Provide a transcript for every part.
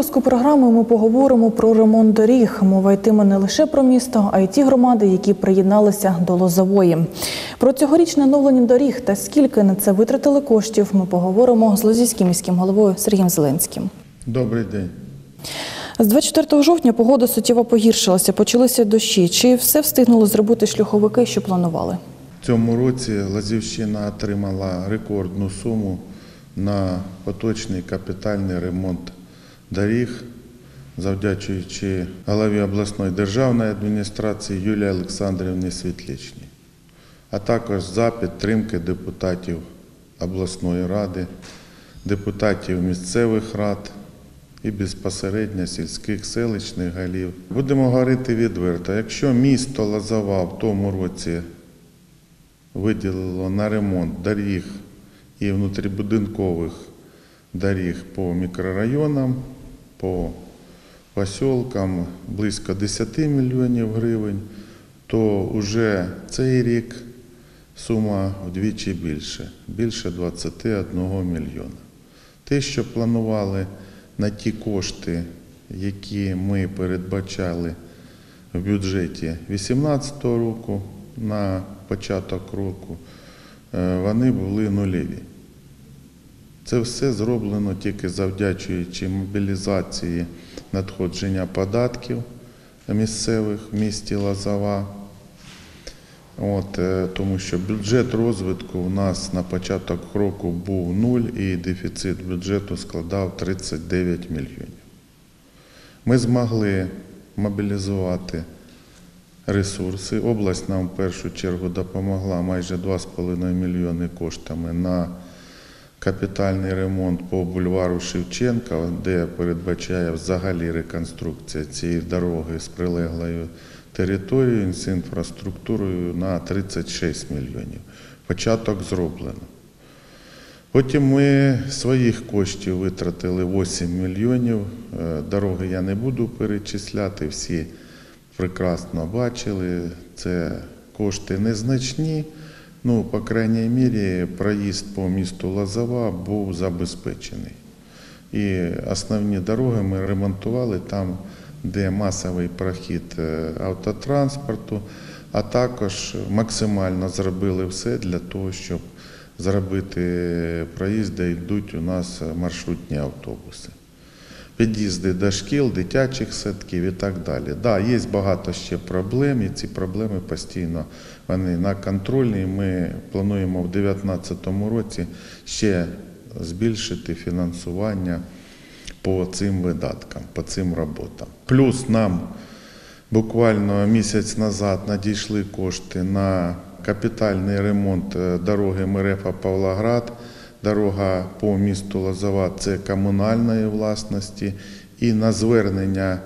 випуску програми ми поговоримо про ремонт доріг. Мова йтиме не лише про місто, а й ті громади, які приєдналися до Лозової. Про цьогорічне оновлення доріг та скільки на це витратили коштів. Ми поговоримо з Лозівським міським головою Сергієм Зеленським. Добрий день. З 24 жовтня погода суттєво погіршилася. Почалися дощі. Чи все встигнули зробити шляховики, що планували? В цьому році Лазівщина отримала рекордну суму на поточний капітальний ремонт доріг, завдячуючи голові обласної державної адміністрації Юлії Олександрівні Світличній, а також за підтримки депутатів обласної ради, депутатів місцевих рад і безпосередньо сільських селищних голів. Будемо говорити відверто, якщо місто Лозова в тому році виділило на ремонт доріг і внутрібудинкових доріг по мікрорайонам, по посілкам близько 10 мільйонів гривень, то вже цей рік сума вдвічі більше, більше 21 мільйона. Те, що планували на ті кошти, які ми передбачали в бюджеті 2018 року на початок року, е, вони були нульові. Це все зроблено тільки завдячуючи мобілізації надходження податків місцевих в місті Лазова. От, е, тому що бюджет розвитку у нас на початок року був нуль і дефіцит бюджету складав 39 мільйонів. Ми змогли мобілізувати ресурси. Область нам в першу чергу допомогла майже 2,5 мільйони коштами на капітальний ремонт по бульвару Шевченка, де передбачає взагалі реконструкція цієї дороги з прилеглою територією з інфраструктурою на 36 мільйонів. Початок зроблено. Потім ми своїх коштів витратили 8 мільйонів. Е, Дороги я не буду перечисляти, всі прекрасно бачили. Це кошти незначні. Ну, по крайній мірі, проїзд по місту Лозова був забезпечений. І основні дороги ми ремонтували там, де масовий прохід е, автотранспорту, а також максимально зробили все для того, щоб зробити проїзд, де йдуть у нас маршрутні автобуси. Під'їзди до шкіл, дитячих садків і так далі. Так, да, є багато ще проблем, і ці проблеми постійно вони на контролі. Ми плануємо в 2019 році ще збільшити фінансування по цим видаткам, по цим роботам. Плюс нам буквально місяць назад надійшли кошти на капітальний ремонт е, дороги Мерефа Павлоград. Дорога по місту Лозова це комунальної власності. І на звернення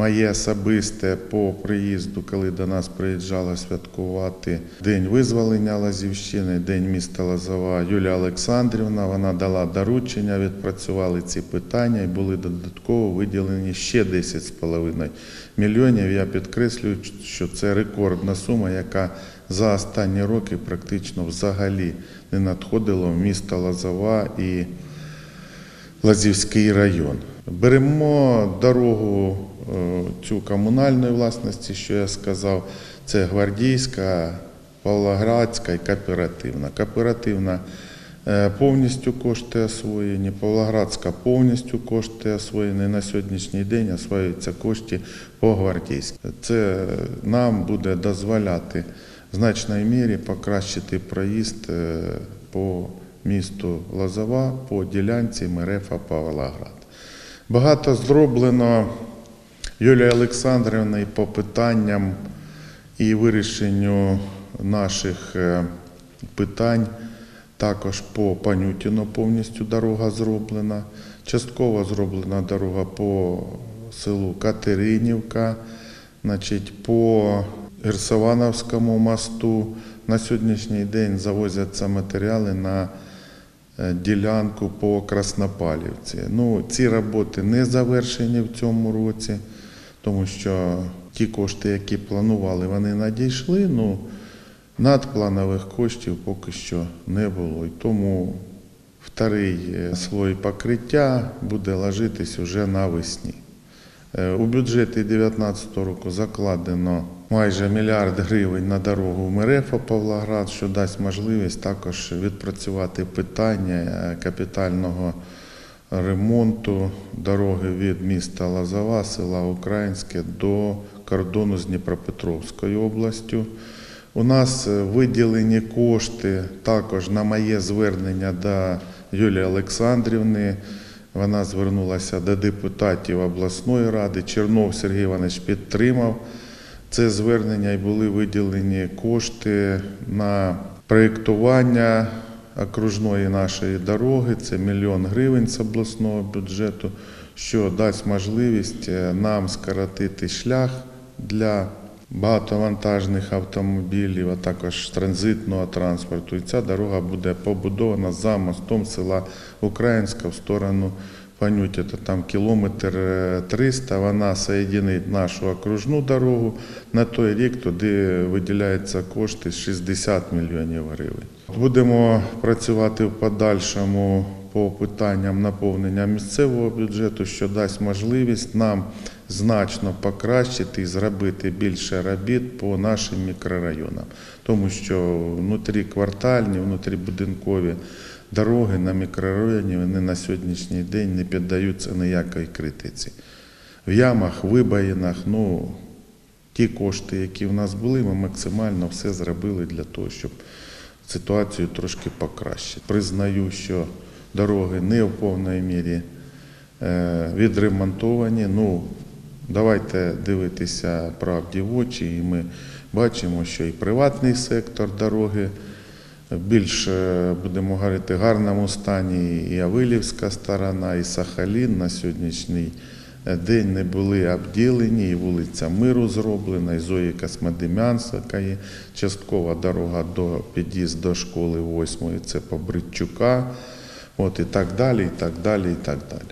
моє особисте по приїзду, коли до нас приїжджала святкувати День визволення Лазівщини, День міста Лозова, Юлія Олександрівна, вона дала доручення, відпрацювали ці питання і були додатково виділені ще 10,5 мільйонів. Я підкреслюю, що це рекордна сума, яка за останні роки практично взагалі не надходила в місто Лозова і Лазівський район. Беремо дорогу е, цю комунальної власності, що я сказав, це гвардійська, Павлоградська і кооперативна. Кооперативна е, повністю кошти освоєні, Павлоградська повністю кошти освоєні. На сьогоднішній день освоюються кошти по гвардійській. Це нам буде дозволяти в значній мірі покращити проїзд е, по місту Лозова по ділянці Мерефа Павлоград. Багато зроблено Юлією Олександрівною по питанням і вирішенню наших е, питань. Також по Панютіно повністю дорога зроблена. Частково зроблена дорога по селу Катеринівка, значить, по Герсовановському мосту. На сьогоднішній день завозяться матеріали на е, ділянку по Краснопалівці. Ну, ці роботи не завершені в цьому році, тому що ті кошти, які планували, вони надійшли. Ну, надпланових коштів поки що не було. І тому Вторий е, слой покриття буде ложитись уже навесні. Е, У бюджеті 2019 року закладено майже мільярд гривень на дорогу Мерефа Павлоград, що дасть можливість також відпрацювати питання капітального ремонту дороги від міста Лозова, села Українське до кордону з Дніпропетровською областю. У нас виділені кошти також на моє звернення до Юлії Олександрівни. Вона звернулася до депутатів обласної ради. Чернов Сергій Іванович підтримав це звернення і були виділені кошти на проєктування окружної нашої дороги. Це мільйон гривень з обласного бюджету, що дасть можливість е, нам скоротити шлях для багатовантажних автомобілів, а також транзитного транспорту. І ця дорога буде побудована за мостом села Українська в сторону Панюті. Це там кілометр е, 300. Вона соєдинить нашу окружну дорогу. На той рік туди виділяються кошти 60 мільйонів гривень. Будемо працювати в подальшому по питанням наповнення місцевого бюджету, що дасть можливість нам значно покращити і зробити більше робіт по нашим мікрорайонам, тому що внутріквартальні, внутрібудинкові дороги на мікрорайоні вони на сьогоднішній день не піддаються ніякої критиці. В ямах, вибоїнах, ну ті кошти, які в нас були, ми максимально все зробили для того, щоб ситуацію трошки покращити. Признаю, що дороги не в повній мірі е, відремонтовані. Ну, давайте дивитися правді в очі, і ми бачимо, що і приватний сектор дороги більш, е, будемо говорити, гарному стані і Авилівська сторона, і Сахалін на сьогоднішній е, день не були обділені, і вулиця Миру зроблена, і Зої Космодем'янська є часткова дорога до під'їзд до школи 8, це по Бритчука, от і так далі, і так далі, і так далі.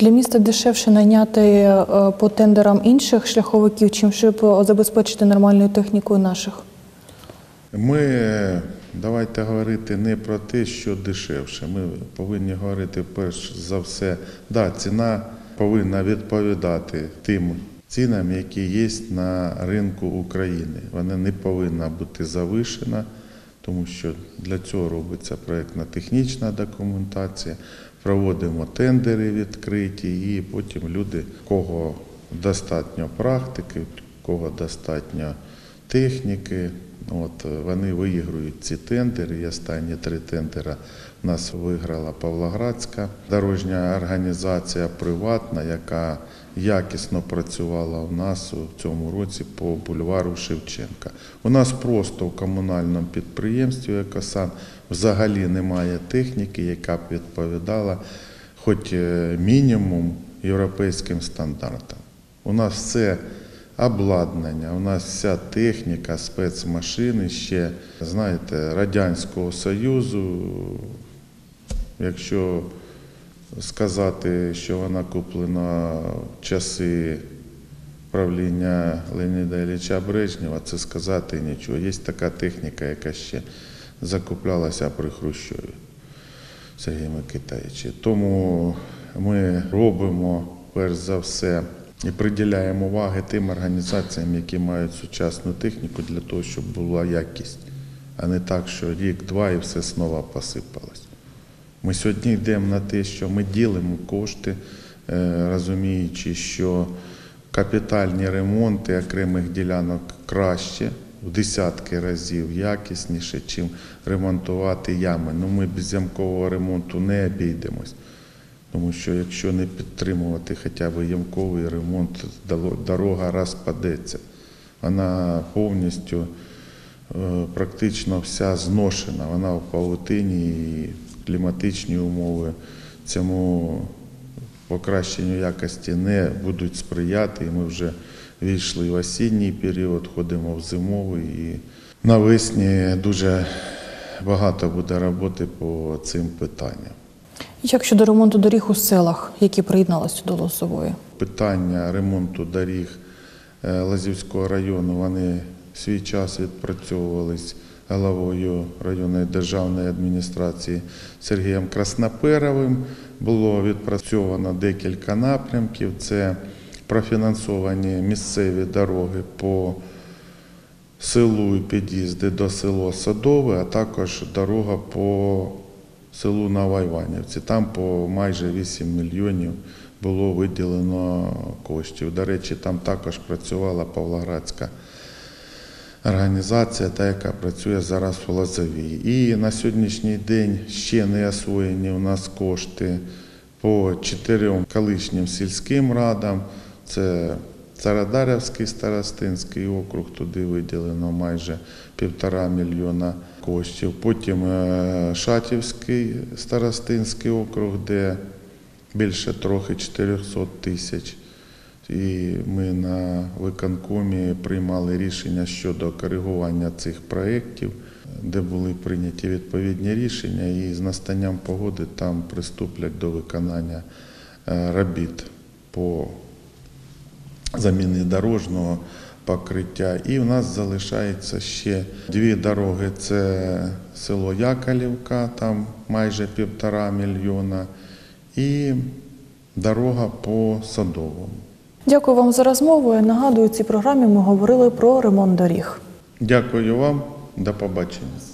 Для міста дешевше найняти е, по тендерам інших шляховиків, чим щоб забезпечити нормальною технікою наших. Ми давайте говорити не про те, що дешевше. Ми повинні говорити перш за все, да, ціна повинна відповідати тим цінам, які є на ринку України. Вона не повинна бути завишена, тому що для цього робиться проєктна технічна документація. Проводимо тендери відкриті, і потім люди, кого достатньо практики, кого достатньо техніки, От е, вони виігрують ці тендери. І останні три тендера в нас виграла Павлоградська дорожня організація приватна, яка якісно працювала у нас у цьому році по бульвару Шевченка. У нас просто в комунальному підприємстві Екосан взагалі немає техніки, яка б відповідала хоч е, мінімум європейським стандартам. У нас все обладнання, у нас вся техніка, спецмашини ще, знаєте, Радянського Союзу. Якщо сказати, що вона куплена в часи правління Леоніда Ілліча Брежнєва, це сказати нічого. Є така техніка, яка ще закуплялася при Хрущові Сергію Микитаївичу. Тому ми робимо перш за все і приділяємо уваги тим організаціям, які мають сучасну техніку для того, щоб була якість, а не так, що рік-два і все знову посипалось. Ми сьогодні йдемо на те, що ми ділимо кошти, е, розуміючи, що капітальні ремонти окремих ділянок краще, в десятки разів якісніше, чим ремонтувати ями. Ну ми без ямкового ремонту не обійдемось. Тому що якщо не підтримувати хоча б ямковий ремонт, дорога розпадеться. Вона повністю е, практично вся зношена, вона в павутині і кліматичні умови цьому покращенню якості не будуть сприяти. І ми вже війшли в осінній період, ходимо в зимовий і навесні дуже багато буде роботи по цим питанням. Як щодо ремонту доріг у селах, які приєдналися до Лозової? питання ремонту доріг е, Лазівського району, вони свій час відпрацьовувались головою районної державної адміністрації Сергієм Красноперовим. Було відпрацьовано декілька напрямків. Це профінансовані місцеві дороги по селу і під'їзди до село Садове, а також дорога по селу Новоіванівці. Там по майже 8 мільйонів було виділено коштів. До речі, там також працювала Павлоградська організація, та яка працює зараз в Лозовій. І на сьогоднішній день ще не освоєні у нас кошти по чотирьом колишнім сільським радам. Це Царадарівський старостинський округ, туди виділено майже півтора мільйона коштів. Потім е, Шатівський старостинський округ, де більше трохи 400 тисяч. І ми на виконкомі приймали рішення щодо коригування цих проєктів, де були прийняті відповідні рішення, і з настанням погоди там приступлять до виконання е, робіт по заміни дорожнього покриття. І в нас залишається ще дві дороги: це село Якалівка, там майже півтора мільйона, і дорога по Садовому. Дякую вам за розмову. Я нагадую, у цій програмі ми говорили про ремонт доріг. Дякую вам, до побачення.